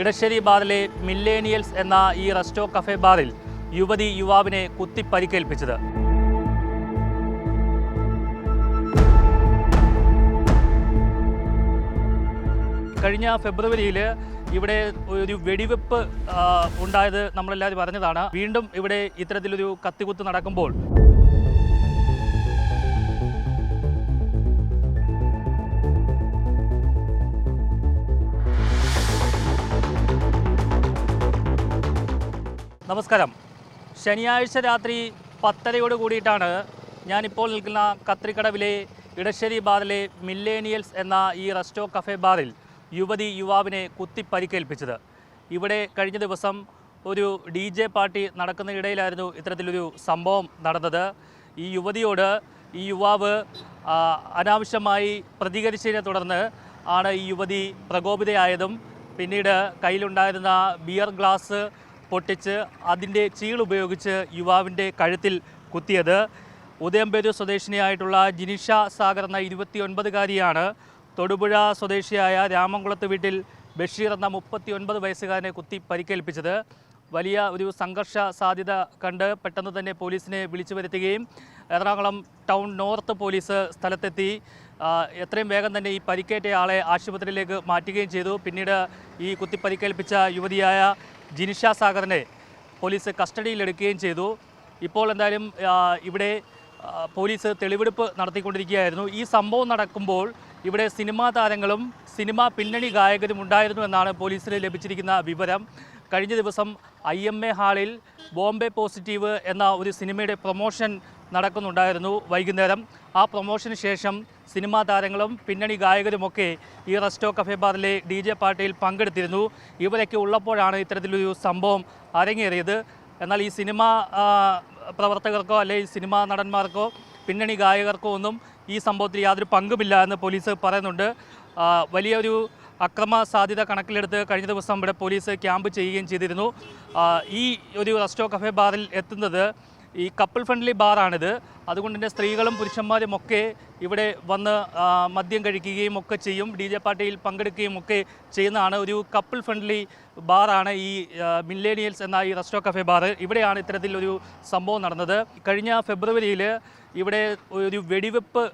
ഇടശ്ശേരി ബാറിലെ മില്ലേനിയൽസ് എന്ന ഈ റെസ്റ്റോ കഫേ ബാറിൽ യുവതി യുവാവിനെ കുത്തി പരിക്കേൽപ്പിച്ചത്. കഴിഞ്ഞ ഫെബ്രുവരിയിൽ ഇവിടെ ഒരു വെടിവെപ്പ് ഉണ്ടായത് നമ്മളെല്ലാവരും പറഞ്ഞതാണ് വീണ്ടും ഇവിടെ ഇത്തരത്തിലൊരു കത്തികുത്ത് നടക്കുമ്പോൾ നമസ്കാരം. ശനിയാഴ്ച രാത്രി പത്തരയോട് കൂടിയിട്ടാണ് ഞാനിപ്പോൾ നിൽക്കുന്ന കത്രിക്കടവിലെ ഇടശ്ശേരി ബാറിലെ മില്ലേനിയൽസ് എന്ന ഈ റെസ്റ്റോ കഫേ ബാറിൽ യുവതി യുവാവിനെ കുത്തി പരിക്കേൽപ്പിച്ചത്. ഇവിടെ കഴിഞ്ഞ ദിവസം ഒരു ഡി ജെ പാർട്ടി നടക്കുന്നതിനിടയിലായിരുന്നു ഇത്തരത്തിലൊരു സംഭവം നടന്നത്. ഈ യുവതിയോട് ഈ യുവാവ് അനാവശ്യമായി പ്രതികരിച്ചതിനെ തുടർന്ന് ആണ് ഈ യുവതി പ്രകോപിതയായതും പിന്നീട് കയ്യിലുണ്ടായിരുന്ന ബിയർ ഗ്ലാസ് പൊട്ടിച്ച് അതിന്റെ ചീളുപയോഗിച്ച് യുവാവിന്റെ കഴുത്തിൽ കുത്തിയത്. ഉദയംപേരൂർ സ്വദേശിനിയായിട്ടുള്ള ജിനിഷ സാഗർ എന്ന ഇരുപത്തിയൊൻപതുകാരിയാണ്. തൊടുപുഴ സ്വദേശിയായ രാമംകുളത്ത് വീട്ടിൽ ബഷീർ എന്ന മുപ്പത്തി ഒൻപത് വയസ്സുകാരനെ കുത്തി പരിക്കേൽപ്പിച്ചത്. വലിയ ഒരു സംഘർഷ സാധ്യത കണ്ട് പെട്ടെന്ന് തന്നെ പോലീസിനെ വിളിച്ചു വരുത്തുകയും എറണാകുളം ടൗൺ നോർത്ത് പോലീസ് സ്ഥലത്തെത്തി. എത്രയും വേഗം തന്നെ ഈ പരിക്കേറ്റ ആളെ ആശുപത്രിയിലേക്ക് മാറ്റുകയും ചെയ്തു. പിന്നീട് ഈ കുത്തി പരിക്കേൽപ്പിച്ച യുവതിയായ ജിനിഷ സാഗറിനെ പോലീസ് കസ്റ്റഡിയിലെടുക്കുകയും ചെയ്തു. ഇപ്പോൾ എന്തായാലും ഇവിടെ പോലീസ് തെളിവെടുപ്പ് നടത്തിക്കൊണ്ടിരിക്കുകയായിരുന്നു. ഈ സംഭവം നടക്കുമ്പോൾ ഇവിടെ സിനിമാ താരങ്ങളും സിനിമാ പിന്നണി ഗായകരും ഉണ്ടായിരുന്നു എന്നാണ് പോലീസിന് ലഭിച്ചിരിക്കുന്ന വിവരം. കഴിഞ്ഞ ദിവസം ഐ എം എ ഹാളിൽ ബോംബെ പോസിറ്റീവ് എന്ന ഒരു സിനിമയുടെ പ്രൊമോഷൻ നടക്കുന്നുണ്ടായിരുന്നു. വൈകുന്നേരം ആ പ്രൊമോഷന് ശേഷം സിനിമാ താരങ്ങളും പിന്നണി ഗായകരുമൊക്കെ ഈ റെസ്റ്റോ കഫേ ബാറിലെ ഡി ജെ പാർട്ടിയിൽ പങ്കെടുത്തിരുന്നു. ഇവരൊക്കെ ഉള്ളപ്പോഴാണ് ഇത്തരത്തിലൊരു സംഭവം അരങ്ങേറിയത്. എന്നാൽ ഈ സിനിമ പ്രവർത്തകർക്കോ അല്ലെങ്കിൽ സിനിമാ നടന്മാർക്കോ പിന്നണി ഗായകർക്കോ ഒന്നും ഈ സംഭവത്തിൽ യാതൊരു പങ്കുമില്ല എന്ന് പോലീസ് പറയുന്നുണ്ട്. വലിയൊരു അക്രമ സാധ്യത കണക്കിലെടുത്ത് കഴിഞ്ഞ ദിവസം ഇവിടെ പോലീസ് ക്യാമ്പ് ചെയ്യുകയും ചെയ്തിരുന്നു. ഈ ഒരു റെസ്റ്റോ കഫേ ബാറിൽ എത്തുന്നത് ഈ കപ്പിൾ ഫ്രണ്ട്ലി ബാറാണിത് അതുകൊണ്ട് തന്നെ സ്ത്രീകളും പുരുഷന്മാരും ഒക്കെ ഇവിടെ വന്ന് മദ്യം കഴിക്കുകയും ഒക്കെ ചെയ്യും. ഡി ജെ പാർട്ടിയിൽ പങ്കെടുക്കുകയും ഒക്കെ ചെയ്യുന്നതാണ് ഒരു കപ്പിൾ ഫ്രണ്ട്ലി ബാറാണ് ഈ മില്ലേനിയൽസ് എന്ന ഈ റെസ്റ്റോ കഫേ ബാർ ഇവിടെയാണ് ഇത്തരത്തിലൊരു സംഭവം നടന്നത്. കഴിഞ്ഞ ഫെബ്രുവരിയിൽ ഇവിടെ ഒരു വെടിവെപ്പ്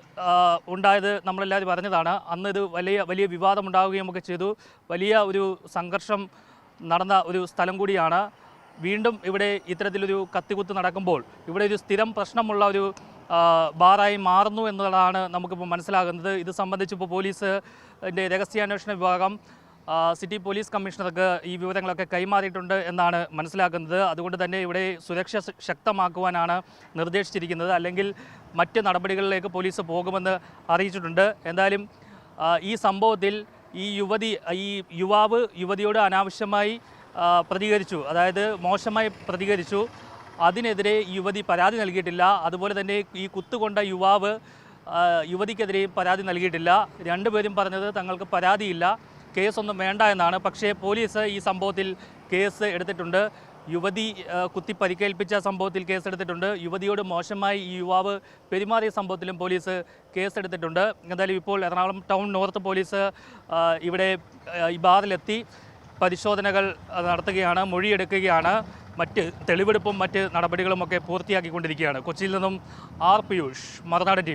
ഉണ്ടായത് നമ്മളെല്ലാവരും പറഞ്ഞതാണ് അന്ന് ഇത് വലിയ വലിയ വിവാദം ഉണ്ടാവുകയും ഒക്കെ ചെയ്തു. വലിയ ഒരു സംഘർഷം നടന്ന ഒരു സ്ഥലം കൂടിയാണ്. വീണ്ടും ഇവിടെ ഇത്തരത്തിലൊരു കത്തികുത്ത് നടക്കുമ്പോൾ ഇവിടെ ഒരു സ്ഥിരം പ്രശ്നമുള്ള ഒരു ബാറായി മാറുന്നു എന്നതാണ് നമുക്കിപ്പോൾ മനസ്സിലാകുന്നത്. ഇത് സംബന്ധിച്ച് ഇപ്പോൾ പോലീസ് ന്റെ രഹസ്യാന്വേഷണ വിഭാഗം സിറ്റി പോലീസ് കമ്മീഷണർക്ക് ഈ വിവരങ്ങളൊക്കെ കൈമാറിയിട്ടുണ്ട് എന്നാണ് മനസ്സിലാക്കുന്നത് അതുകൊണ്ട് തന്നെ ഇവിടെ സുരക്ഷ ശക്തമാക്കുവാനാണ് നിർദ്ദേശിച്ചിരിക്കുന്നത്. അല്ലെങ്കിൽ മറ്റ് നടപടികളിലേക്ക് പോലീസ് പോകുമെന്ന് അറിയിച്ചിട്ടുണ്ട്. എന്തായാലും ഈ സംഭവത്തിൽ ഈ യുവതി ഈ യുവാവ് യുവതിയോട് അനാവശ്യമായി പ്രതികരിച്ചു. അതായത് മോശമായി പ്രതികരിച്ചു. അതിനെതിരെ യുവതി പരാതി നൽകിയിട്ടില്ല. അതുപോലെ തന്നെ ഈ കുത്തുകൊണ്ട യുവാവ് യുവതിക്കെതിരെയും പരാതി നൽകിയിട്ടില്ല. രണ്ടുപേരും പറഞ്ഞത് തങ്ങൾക്ക് പരാതിയില്ല. കേസൊന്നും വേണ്ട എന്നാണ്. പക്ഷേ പോലീസ് ഈ സംഭവത്തിൽ കേസ് എടുത്തിട്ടുണ്ട്. യുവതി കുത്തി പരിക്കേൽപ്പിച്ച സംഭവത്തിൽ കേസെടുത്തിട്ടുണ്ട് യുവതിയോട് മോശമായി ഈ യുവാവ് പെരുമാറിയ സംഭവത്തിലും പോലീസ് കേസെടുത്തിട്ടുണ്ട് എന്തായാലും ഇപ്പോൾ എറണാകുളം ടൗൺ നോർത്ത് പോലീസ് ഇവിടെ ഈ ബാറിലെത്തി. പരിശോധനകൾ നടത്തുകയാണ് മൊഴിയെടുക്കുകയാണ്. മറ്റ് തെളിവെടുപ്പും മറ്റ് നടപടികളുമൊക്കെ പൂർത്തിയാക്കിക്കൊണ്ടിരിക്കുകയാണ്. കൊച്ചിയിൽ നിന്നും ആർ പിയൂഷ് മറുനാടൻ ടി